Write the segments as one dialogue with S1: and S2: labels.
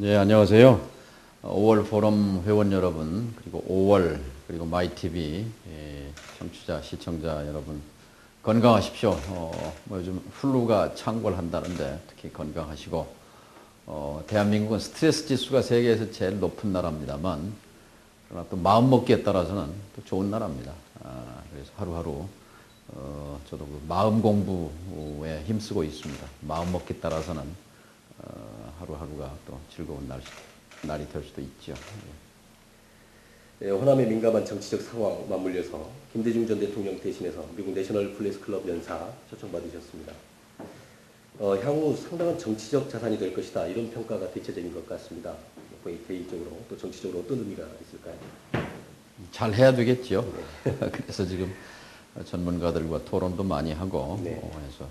S1: 예, 안녕하세요. 5월 포럼 회원 여러분, 그리고 5월, 그리고 마이TV 예, 청취자, 시청자 여러분, 건강하십시오. 어, 뭐 요즘 플루가 창궐한다는데 특히 건강하시고, 어, 대한민국은 스트레스 지수가 세계에서 제일 높은 나라입니다만, 그러나 또 마음먹기에 따라서는 또 좋은 나라입니다. 아, 그래서 하루하루, 어, 저도 그 마음 공부에 힘쓰고 있습니다. 마음먹기 따라서는 어, 하루하루가 또 즐거운 날, 날이 될 수도 있죠.
S2: 예, 호남의 민감한 정치적 상황 맞물려서 김대중 전 대통령 대신해서 미국 내셔널 플레이스 클럽 연사 초청받으셨습니다. 어, 향후 상당한 정치적 자산이 될 것이다 이런 평가가 대체적인 것 같습니다. 거의 개인적으로 또 정치적으로 어떤 의미가 있을까요?
S1: 잘 해야 되겠죠. 그래서 지금 전문가들과 토론도 많이 하고
S2: 네.
S1: 어, 해서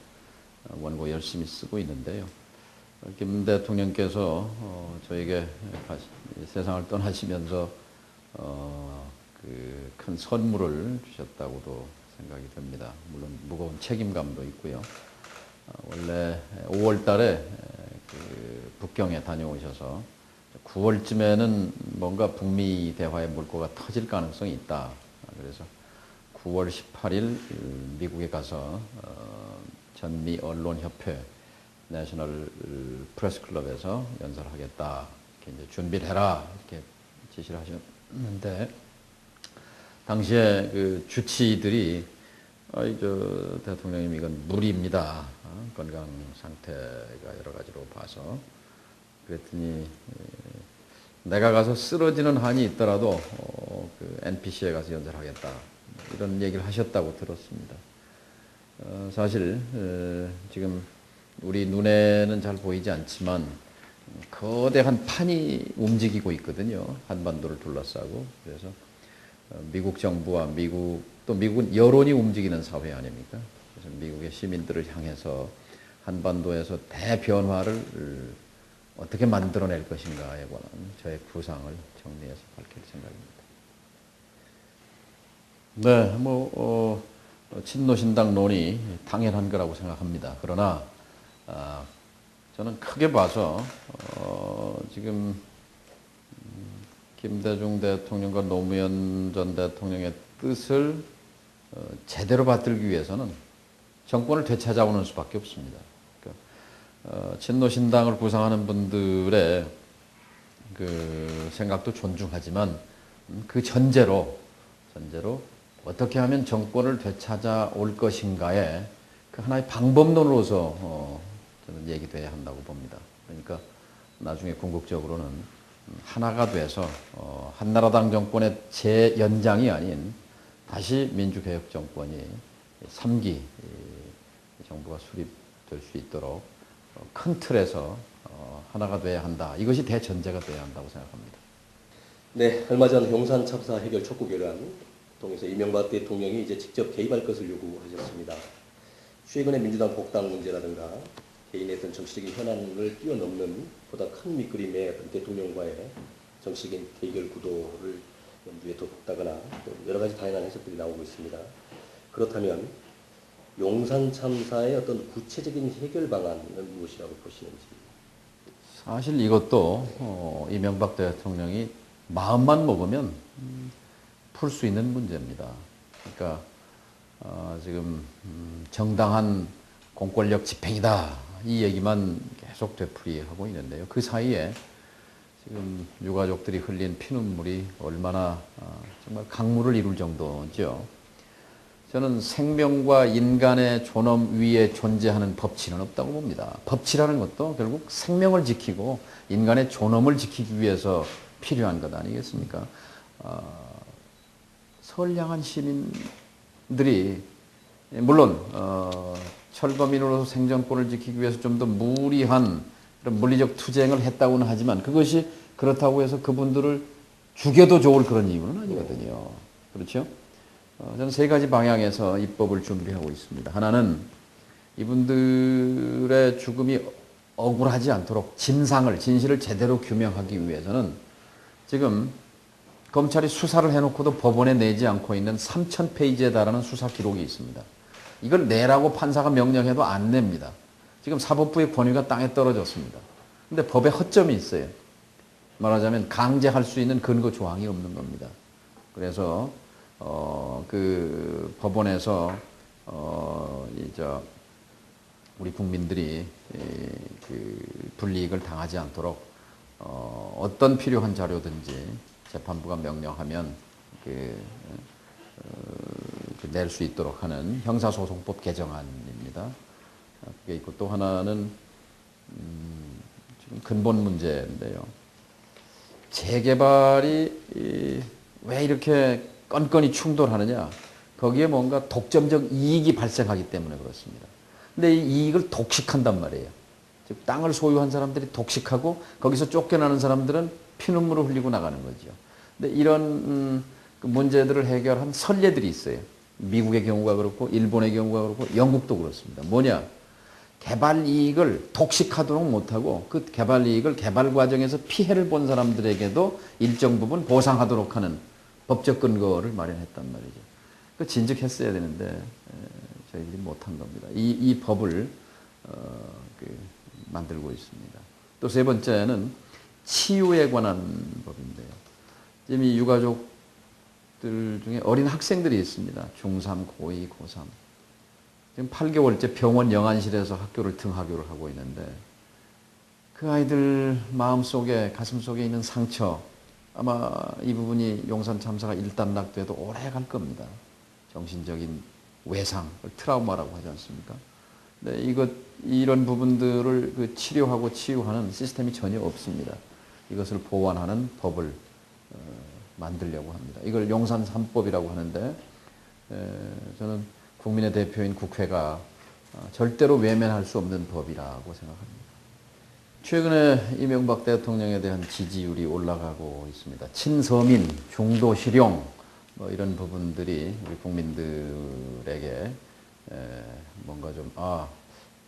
S1: 원고 열심히 쓰고 있는데요. 김 대통령께서 어, 저에게 가시- 세상을 떠나시면서 어, 그 큰 선물을 주셨다고도 생각이 됩니다. 물론 무거운 책임감도 있고요. 어, 원래 5월 달에 그 북경에 다녀오셔서 9월쯤에는 뭔가 북미 대화의 물꼬가 터질 가능성이 있다. 그래서 9월 18일 미국에 가서 어, 전미 언론협회 내셔널 프레스 클럽에서 연설을 하겠다. 이렇게 이제 준비를 해라. 이렇게 지시를 하셨는데 당시에 그 주치들이 아이 저 대통령님 이건 무리입니다. 어, 건강 상태가 여러 가지로 봐서 그랬더니 에, 내가 가서 쓰러지는 한이 있더라도 어, 그 NPC에 가서 연설하겠다 이런 얘기를 하셨다고 들었습니다. 어, 사실 에, 지금 우리 눈에는 잘 보이지 않지만 거대한 판이 움직이고 있거든요. 한반도를 둘러싸고 그래서 어, 미국 정부와 미국 또 미국은 여론이 움직이는 사회 아닙니까? 그래서 미국의 시민들을 향해서 한반도에서 대변화를 어떻게 만들어낼 것인가에 관한 저의 구상을 정리해서 밝힐 생각입니다. 네, 뭐 어, 친노신당론이 당연한 거라고 생각합니다. 그러나 아, 저는 크게 봐서 어, 지금 김대중 대통령과 노무현 전 대통령의 뜻을 어, 제대로 받들기 위해서는 정권을 되찾아오는 수밖에 없습니다. 그러니까, 어, 친노신당을 구성하는 분들의 그 생각도 존중하지만 음, 그 전제로 전제로 어떻게 하면 정권을 되찾아올 것인가에 그 하나의 방법론으로서 어, 저는 얘기돼야 한다고 봅니다. 그러니까 나중에 궁극적으로는 하나가 돼서 어, 한나라당 정권의 재연장이 아닌 다시 민주개혁 정권이 3기 정부가 수립될 수 있도록 어, 큰 틀에서 어, 하나가 돼야 한다. 이것이 대전제가 돼야 한다고 생각합니다.
S2: 네, 얼마 전 용산 참사 해결 촉구 결의안 통해서 이명박 대통령이 이제 직접 개입할 것을 요구하셨습니다. 최근의 민주당 복당 문제라든가 개인의 어떤 정치적인 현안을 뛰어넘는 보다 큰 밑그림의 어떤 대통령과의 정치적인 대결 구도를 염두에 뒀다거나 또 여러 가지 다양한 해석들이 나오고 있습니다. 그렇다면 용산 참사의 어떤 구체적인 해결 방안은 무엇이라고 보시는지?
S1: 사실 이것도 어, 이명박 대통령이 마음만 먹으면 풀 수 있는 문제입니다. 그러니까 어, 지금 음, 정당한 공권력 집행이다 이 얘기만 계속 되풀이하고 있는데요. 그 사이에 지금 유가족들이 흘린 피눈물이 얼마나 어, 정말 강물을 이룰 정도죠. 저는 생명과 인간의 존엄 위에 존재하는 법치는 없다고 봅니다. 법치라는 것도 결국 생명을 지키고 인간의 존엄을 지키기 위해서 필요한 것 아니겠습니까? 어, 선량한 시민들이 물론 어, 철거민으로서 생존권을 지키기 위해서 좀 더 무리한 그런 물리적 투쟁을 했다고는 하지만 그것이 그렇다고 해서 그분들을 죽여도 좋을 그런 이유는 아니거든요. 그렇죠? 어, 저는 세 가지 방향에서 입법을 준비하고 있습니다. 하나는 이분들의 죽음이 억울하지 않도록 진상을, 진실을 제대로 규명하기 위해서는 지금 검찰이 수사를 해놓고도 법원에 내지 않고 있는 3천 페이지에 달하는 수사 기록이 있습니다. 이걸 내라고 판사가 명령해도 안 냅니다. 지금 사법부의 권위가 땅에 떨어졌습니다. 근데 법에 허점이 있어요. 말하자면 강제할 수 있는 근거 조항이 없는 겁니다. 그래서 어, 그 법원에서 어, 이저 우리 국민들이 이, 그 불이익을 당하지 않도록 어, 어떤 필요한 자료든지 재판부가 명령하면 그, 어, 낼 수 있도록 하는 형사소송법 개정안입니다. 그게 있고 또 하나는 음, 지금 근본 문제인데요. 재개발이 이, 왜 이렇게 건건이 충돌하느냐? 거기에 뭔가 독점적 이익이 발생하기 때문에 그렇습니다. 근데 이 이익을 독식한단 말이에요. 즉 땅을 소유한 사람들이 독식하고 거기서 쫓겨나는 사람들은 피눈물을 흘리고 나가는 거죠. 근데 이런 음, 그 문제들을 해결한 선례들이 있어요. 미국의 경우가 그렇고 일본의 경우가 그렇고 영국도 그렇습니다. 뭐냐? 개발 이익을 독식하도록 못하고 그 개발 이익을 개발 과정에서 피해를 본 사람들에게도 일정 부분 보상하도록 하는 법적 근거를 마련했단 말이죠. 그 진즉했어야 되는데 에, 저희들이 못한 겁니다. 이, 이 법을 어, 그 만들고 있습니다. 또 세 번째는 치유에 관한 법인데요. 지금 이 유가족 들 중에 어린 학생들이 있습니다. 중3, 고2, 고3. 지금 8개월째 병원 영안실에서 학교를 등하교를 하고 있는데 그 아이들 마음 속에 가슴 속에 있는 상처 아마 이 부분이 용산 참사가 일단락돼도 오래 갈 겁니다. 정신적인 외상, 트라우마라고 하지 않습니까? 네, 이것 이런 부분들을 그 치료하고 치유하는 시스템이 전혀 없습니다. 이것을 보완하는 법을 어, 만들려고 합니다. 이걸 용산 3법이라고 하는데 에, 저는 국민의 대표인 국회가 어, 절대로 외면할 수 없는 법이라고 생각합니다. 최근에 이명박 대통령에 대한 지지율이 올라가고 있습니다. 친서민, 중도 실용 뭐 이런 부분들이 우리 국민들에게 에, 뭔가 좀 아,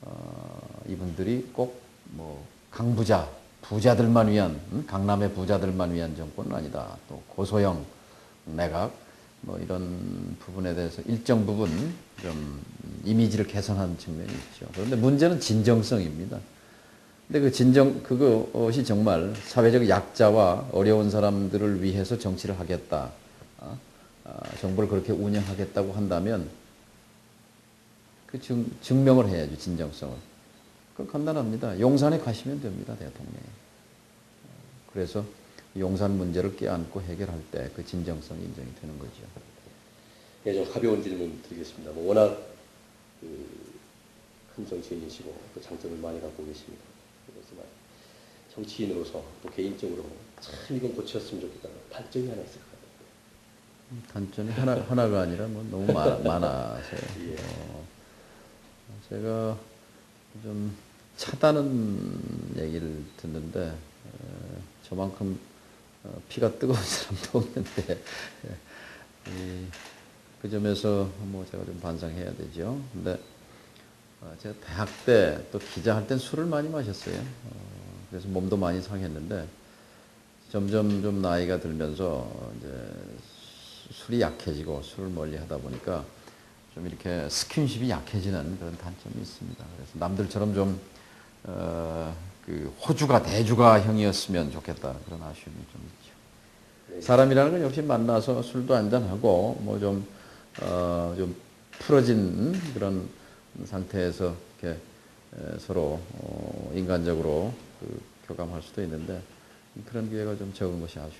S1: 어, 이분들이 꼭 뭐 강부자, 부자들만 위한 음? 강남의 부자들만 위한 정권은 아니다. 또 고소형 내각 뭐 이런 부분에 대해서 일정 부분 좀 이미지를 개선한 측면이 있죠. 그런데 문제는 진정성입니다. 근데 그 진정 그것이 정말 사회적 약자와 어려운 사람들을 위해서 정치를 하겠다. 아, 아, 정부를 그렇게 운영하겠다고 한다면 그 증, 증명을 해야죠 진정성을. 그 간단합니다. 용산에 가시면 됩니다 대통령이. 그래서 용산 문제를 껴안고 해결할 때 그 진정성이 인정이 되는 거죠.
S2: 예, 좀 가벼운 질문 드리겠습니다. 뭐 워낙 그큰 정치인이시고 또 장점을 많이 갖고 계십니다. 그렇지만 정치인으로서 또 개인적으로 참 이건 고쳤으면 좋겠다는 단점이 하나 있을 것 같아요.
S1: 단점이 하나, 하나가 아니라 뭐 너무 많, 많아서요.
S2: 예.
S1: 어, 제가 좀 차다는 얘기를 듣는데 에, 저만큼 어, 피가 뜨거운 사람도 없는데 예, 이, 그 점에서 뭐 제가 좀 반성해야 되죠. 근데 어, 제가 대학 때 또 기자할 땐 술을 많이 마셨어요. 어, 그래서 몸도 많이 상했는데 점점 좀 나이가 들면서 이제 술이 약해지고 술을 멀리 하다 보니까 좀 이렇게 스킨십이 약해지는 그런 단점이 있습니다. 그래서 남들처럼 좀, 어, 그 호주가 대주가 형이었으면 좋겠다. 그런 아쉬움이 좀 있죠.
S2: 네.
S1: 사람이라는 건 역시 만나서 술도 한잔 하고 뭐 좀, 어, 좀 풀어진 그런 상태에서 이렇게 에, 서로 어, 인간적으로 그 교감할 수도 있는데 그런 기회가 좀 적은 것이 아쉽죠.